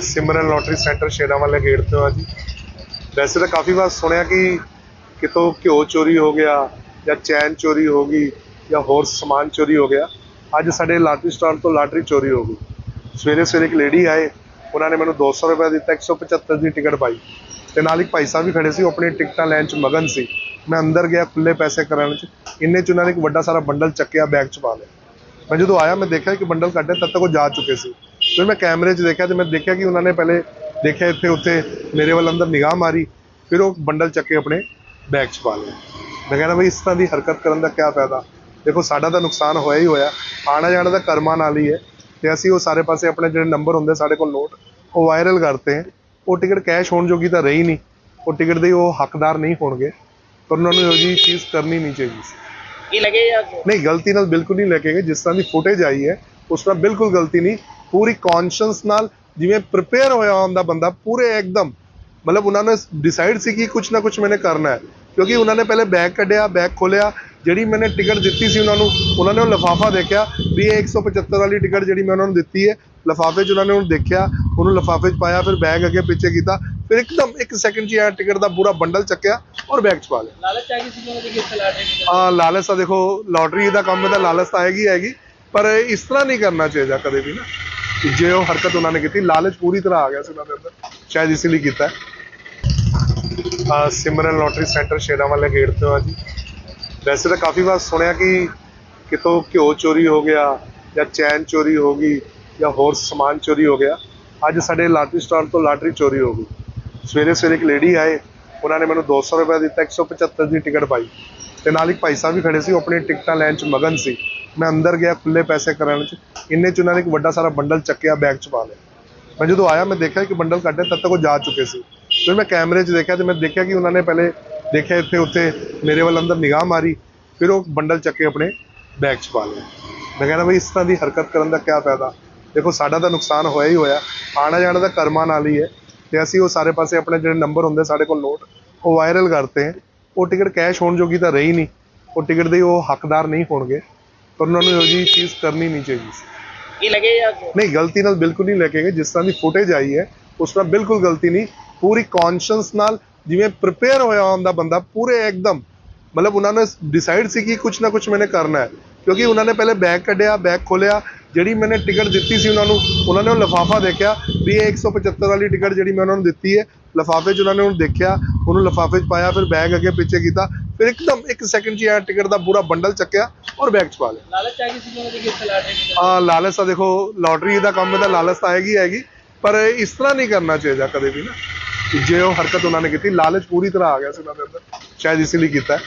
ਸਿਮਰਨ lottery centre ਸ਼ੇਰਾਂ ਵਾਲੇ gate ਤੋਂ ਆ ਜੀ। ਵੈਸੇ ਤਾਂ ਕਾਫੀ ਵਾਰ ਸੁਣਿਆ ਕਿ ਕਿਤੋਂ ਘਿਓ ਚੋਰੀ ਹੋ ਗਿਆ ਜਾਂ ਚੈਨ ਚੋਰੀ ਹੋ ਗਈ ਜਾਂ ਹੋਰ ਸਮਾਨ ਚੋਰੀ ਹੋ ਗਿਆ। ਅੱਜ ਸਾਡੇ ਲਾਟਰੀ ਸਟਾਲ ਤੋਂ ਲਾਟਰੀ ਚੋਰੀ ਹੋ ਗਈ। ਸਵੇਰੇ ਸਵੇਰੇ ਇੱਕ ਲੇਡੀ ਆਏ, ਉਹਨਾਂ ਨੇ ਮੈਨੂੰ 200 ਰੁਪਏ ਦਿੱਤਾ 175 ਦੀ ਟਿਕਟ ਪਾਈ। ਤੇ ਨਾਲ ਇੱਕ ਭਾਈ ਸਾਹਿਬ ਵੀ ਖੜੇ ਸੀ, ਉਹ ਆਪਣੀ ਟਿਕਟਾਂ ਲੈਣ ਚ ਮਗਨ ਸੀ। ਮੈਂ ਅੰਦਰ ਗਿਆ ਖੁੱਲੇ ਪੈਸੇ ਕਰਨ ਚ, ਇੰਨੇ ਚ ਉਹਨਾਂ ਨੇ ਇੱਕ ਵੱਡਾ ਸਾਰਾ ਬੰਡਲ ਚੱਕਿਆ, ਬੈਗ ਚ ਪਾ ਲਿਆ। ਮੈਂ ਜਦੋਂ ਆਇਆ, ਮੈਂ ਦੇਖਿਆ ਕਿ ਬੰਡਲ ਕੱਢਿਆ ਤਦ ਤੱਕ ਉਹ ਜਾ ਚੁੱਕੇ ਸੀ। ਫਿਰ ਮੈਂ ਕੈਮਰੇ 'ਚ ਦੇਖਿਆ ਤੇ ਮੈਂ ਦੇਖਿਆ ਕਿ ਉਹਨਾਂ ਨੇ ਪਹਿਲੇ ਦੇਖਿਆ ਇੱਥੇ ਉੱਥੇ ਮੇਰੇ ਵੱਲ ਅੰਦਰ ਨਿਗਾਹ ਮਾਰੀ ਫਿਰ ਉਹ ਬੰਡਲ ਚੱਕੇ ਆਪਣੇ ਬੈਗ 'ਚ ਪਾ ਲਿਆ ਮੈਂ ਕਹਿੰਦਾ ਬਈ ਇਸ ਤਰ੍ਹਾਂ ਦੀ ਹਰਕਤ ਕਰਨ ਦਾ ਕੀ ਫਾਇਦਾ? ਦੇਖੋ ਸਾਡਾ ਤਾਂ ਨੁਕਸਾਨ ਹੋਇਆ ਹੀ ਹੋਇਆ। ਆਣਾ ਜਾਣਾ ਤਾਂ ਕਰਮਾਂ ਨਾਲ ਹੀ ਹੈ। ਤੇ ਅਸੀਂ ਉਹ ਸਾਰੇ ਪਾਸੇ ਆਪਣੇ ਜਿਹੜੇ ਨੰਬਰ ਹੁੰਦੇ ਸਾਡੇ ਕੋਲ ਨੋਟ ਉਹ ਵਾਇਰਲ ਕਰਤੇ ਹੈ। ਉਹ ਟਿਕਟ ਕੈਸ਼ ਹੋਣ ਜੋਗੀ ਤਾਂ ਰਹੀ ਨਹੀਂ। ਉਹ ਟਿਕਟ ਦੇ ਉਹ ਹੱਕਦਾਰ ਨਹੀਂ ਹੋਣਗੇ। ਪਰ ਉਹਨਾਂ ਨੂੰ ਇਹੋ ਜਿਹੀ ਚੀਜ਼ ਕਰਨੀ ਨਹੀਂ ਚਾਹੀਦੀ ਸੀ। ਕੀ ਲੱਗੇ ਜਾਂ ਨਹੀਂ ਗਲਤੀ ਨਾਲ ਬਿਲਕੁਲ ਨਹੀਂ ਲੈ ਕੇ ਗਏ ਜਿਸ ਤਰ੍ਹਾਂ ਦੀ ਫੁਟੇਜ ਆਈ ਹੈ ਉਸ ਤਰ੍ਹਾਂ ਬਿਲਕੁਲ ਗਲਤੀ ਨਹੀਂ। ਪੂਰੀ ਕੌਨਸ਼ੀਅਸ ਨਾਲ ਜਿਵੇਂ ਪ੍ਰਿਪੇਅਰ ਹੋਇਆ ਹੁੰਦਾ ਬੰਦਾ ਪੂਰੇ ਇੱਕਦਮ ਮਤਲਬ ਉਹਨਾਂ ਨੇ ਡਿਸਾਈਡ ਸੀ ਕਿ ਕੁਝ ਨਾ ਕੁਝ ਮੈਨੇ ਕਰਨਾ ਹੈ। ਕਿਉਂਕਿ ਉਹਨਾਂ ਨੇ ਪਹਿਲੇ ਬੈਗ ਕੱਢਿਆ ਬੈਗ ਖੋਲਿਆ ਜਿਹੜੀ ਮੈਨੇ ਟਿਕਟ ਦਿੱਤੀ ਸੀ ਉਹਨਾਂ ਨੂੰ ਉਹਨਾਂ ਨੇ ਉਹ ਲਫਾਫਾ ਦੇਖਿਆ ਵੀ ਇਹ 175 ਵਾਲੀ ਟਿਕਟ ਜਿਹੜੀ ਮੈਂ ਉਹਨਾਂ ਨੂੰ ਦਿੱਤੀ ਹੈ। ਲਫਾਫੇ 'ਚ ਉਹਨਾਂ ਨੇ ਉਹਨੂੰ ਦੇਖਿਆ ਉਹਨੂੰ ਲਫਾਫੇ 'ਚ ਪਾਇਆ ਫਿਰ ਬੈਗ ਅੱਗੇ ਪਿੱਛੇ ਕੀਤਾ ਫਿਰ ਇੱਕਦਮ ਇੱਕ ਸੈਕਿੰਡ 'ਚ ਇਹ ਟਿਕਟ ਦਾ ਪੂਰਾ ਬੰਡਲ ਚੱਕਿਆ ਔਰ ਬੈਗ 'ਚ ਪਾ ਲਿਆ। ਲਾਲਚ ਆ ਗਈ ਸੀ ਉਹਨਾਂ ਦੀ ਗਿਫਟ ਲਾਟਰੀ ਆ ਲਾਲਚ ਤਾਂ ਦੇਖੋ ਲਾਟਰੀ ਦਾ ਕੰਮ ਹੈ ਤਾਂ ਲਾਲਚ ਤਾਂ ਆਏਗੀ ਆਏਗੀ ਪਰ ਇਸ ਤਰ੍ਹਾਂ ਨਹੀਂ ਕਰਨਾ ਚਾਹੀਦਾ ਕਦੇ ਵੀ ਨਾ। ਕਿ ਜੇ ਉਹ ਹਰਕਤ ਉਹਨਾਂ ਨੇ ਕੀਤੀ ਲਾਲਚ ਪੂਰੀ ਤਰ੍ਹਾਂ ਆ ਗਿਆ ਸੀ ਉਹਨਾਂ ਦੇ ਅੰਦਰ ਸ਼ਾਇਦ ਇਸ ਲਈ ਕੀਤਾ ਆ ਸਿਮਰਨ ਲੋਟਰੀ ਸੈਂਟਰ ਸ਼ੇਰਾਂ ਵਾਲੇ ਗੇਟ ਤੋਂ ਆ ਜੀ ਵੈਸੇ ਤਾਂ ਕਾਫੀ ਵਾਰ ਸੁਣਿਆ ਕਿ ਕਿਤੋਂ ਘਿਓ ਚੋਰੀ ਹੋ ਗਿਆ ਜਾਂ ਚੈਨ ਚੋਰੀ ਹੋ ਗਈ ਜਾਂ ਹੋਰ ਸਮਾਨ ਚੋਰੀ ਹੋ ਗਿਆ ਅੱਜ ਸਾਡੇ ਲਾਟਰੀ ਸਟਾਲ ਤੋਂ ਲਾਟਰੀ ਚੋਰੀ ਹੋ ਗਈ ਸਵੇਰੇ ਸਵੇਰੇ ਇੱਕ ਲੇਡੀ ਆਏ ਉਹਨਾਂ ਨੇ ਮੈਨੂੰ 200 ਰੁਪਏ ਦਿੱਤਾ 175 ਦੀ ਟਿਕਟ ਪਾਈ। ਤੇ ਨਾਲ ਇੱਕ ਭਾਈ ਸਾਹਿਬ ਵੀ ਖੜੇ ਸੀ, ਉਹ ਆਪਣੀ ਟਿਕਟਾਂ ਲੈਣ ਚ ਮਗਨ ਸੀ। ਮੈਂ ਅੰਦਰ ਗਿਆ ਖੁੱਲੇ ਪੈਸੇ ਕਰਨ ਚ, ਇੰਨੇ ਚ ਉਹਨਾਂ ਨੇ ਇੱਕ ਵੱਡਾ ਸਾਰਾ ਬੰਡਲ ਚੱਕਿਆ, ਬੈਗ ਚ ਪਾ ਲਿਆ। ਮੈਂ ਜਦੋਂ ਆਇਆ, ਮੈਂ ਦੇਖਿਆ ਕਿ ਬੰਡਲ ਕੱਢਿਆ ਤਦ ਤੱਕ ਉਹ ਜਾ ਚੁੱਕੇ ਸੀ। ਫਿਰ ਮੈਂ ਕੈਮਰੇ 'ਚ ਦੇਖਿਆ, ਤੇ ਮੈਂ ਦੇਖਿਆ ਕਿ ਉਹਨਾਂ ਨੇ ਪਹਿਲੇ ਦੇਖਿਆ ਇੱਥੇ, ਉੱਥੇ ਮੇਰੇ ਵੱਲ ਅੰਦਰ ਨਿਗਾਹ ਮਾਰੀ, ਫਿਰ ਉਹ ਬੰਡਲ ਚੱਕੇ ਆਪਣੇ ਬੈਗ 'ਚ ਪਾ ਲਿਆ। ਮੈਂ ਕਹਿੰਦਾ ਬਈ, ਇਸ ਤਰ੍ਹਾਂ ਦੀ ਹਰਕਤ ਕਰਨ ਦਾ ਕੀ ਫਾਇਦਾ? ਦੇਖੋ, ਸਾਡਾ ਤਾਂ ਨੁਕਸਾਨ ਹੋਇਆ ਹੀ ਹੋਇਆ। ਆਣਾ ਜਾਣਾ ਤਾਂ ਕਰਮਾਂ ਨਾਲ ਹੀ ਹੈ। ਤੇ ਅਸੀਂ ਉਹ ਸਾਰੇ ਪਾਸੇ ਆਪਣੇ ਜਿਹੜੇ ਨੰਬਰ ਹੁੰਦੇ ਸਾਡੇ ਕੋਲ ਨੋਟ ਉਹ ਵਾਇਰਲ ਕਰਤੇ। ਹੈ ਉਹ ਟਿਕਟ ਕੈਸ਼ ਹੋਣ ਜੋਗੀ ਤਾਂ ਰਹੀ ਨਹੀਂ। ਉਹ ਟਿਕਟ ਦੇ ਉਹ ਹੱਕਦਾਰ ਨਹੀਂ ਹੋਣਗੇ। ਪਰ ਉਹਨਾਂ ਨੂੰ ਇਹੋ ਜਿਹੀ ਚੀਜ਼ ਕਰਨੀ ਨਹੀਂ ਚਾਹੀਦੀ ਸੀ। ਕੀ ਲੱਗੇ ਜਾਂ ਨਹੀਂ ਗਲਤੀ ਨਾਲ ਬਿਲਕੁਲ ਨਹੀਂ ਲੈ ਕੇ ਗਏ। ਜਿਸ ਤਰ੍ਹਾਂ ਦੀ ਫੁਟੇਜ ਆਈ ਹੈ ਉਸ ਤਰ੍ਹਾਂ ਬਿਲਕੁਲ ਗਲਤੀ ਨਹੀਂ। ਪੂਰੀ ਕੌਨਸ਼ੀਅਸ ਨਾਲ ਜਿਵੇਂ ਪ੍ਰਿਪੇਅਰ ਹੋਇਆ ਹੁੰਦਾ ਬੰਦਾ ਪੂਰੇ ਇੱਕਦਮ। ਮਤਲਬ ਉਹਨਾਂ ਨੇ ਡਿਸਾਈਡ ਸੀ ਕਿ ਕੁਝ ਨਾ ਕੁਝ ਮੈਨੇ ਕਰਨਾ ਹੈ। ਕਿਉਂਕਿ ਉਹਨਾਂ ਨੇ ਪਹਿਲੇ ਬੈਗ ਕੱਢਿਆ ਬੈਗ ਖੋਲਿਆ ਜਿਹੜੀ ਮੈਨੇ ਟਿਕਟ ਦਿੱਤੀ ਸੀ ਉਹਨਾਂ ਨੂੰ ਉਹਨਾਂ ਨੇ ਉਹ ਲਫਾਫਾ ਦੇਖਿਆ ਵੀ ਇਹ 175 ਵਾਲੀ ਟਿਕਟ ਜਿਹੜੀ ਮੈਂ ਉਹਨਾਂ ਨੂੰ ਦਿੱਤੀ ਹੈ। ਲਫਾਫੇ 'ਚ ਉਹਨਾਂ ਨੇ ਉਹਨੂੰ ਦੇਖਿਆ ਉਹਨੂੰ ਲਫਾਫੇ 'ਚ ਪਾਇਆ ਫਿਰ ਬੈਗ ਅੱਗੇ ਪਿੱਛੇ ਕੀਤਾ ਫਿਰ ਇੱਕਦਮ ਇੱਕ ਸੈਕਿੰਡ 'ਚ ਇਹ ਟਿਕਟ ਦਾ ਪੂਰਾ ਬੰਡਲ ਚੱਕਿਆ ਔਰ ਬੈਗ 'ਚ ਪਾ ਲਿਆ। ਲਾਲਚ ਆ ਗਈ ਸੀ ਉਹਨਾਂ ਦੀ ਗਿਫਟ ਲਾਟਰੀ ਦੀ ਆ ਲਾਲਚ ਤਾਂ ਦੇਖੋ ਲਾਟਰੀ ਦਾ ਕੰਮ ਹੈ ਤਾਂ ਲਾਲਚ ਤਾਂ ਆਏਗੀ ਆਏਗੀ ਪਰ ਇਸ ਤਰ੍ਹਾਂ ਨਹੀਂ ਕਰਨਾ ਚਾਹੀਦਾ ਕਦੇ ਵੀ ਨਾ। ਜੇ ਉਹ ਹਰਕਤ ਉਹਨਾਂ ਨੇ ਕੀਤੀ ਲਾਲਚ ਪੂਰੀ ਤਰ੍ਹਾਂ ਆ ਗਿਆ ਸੀ ਉਹਨਾਂ ਦੇ ਅੰਦਰ ਸ਼ਾਇਦ ਇਸ ਲਈ ਕੀਤਾ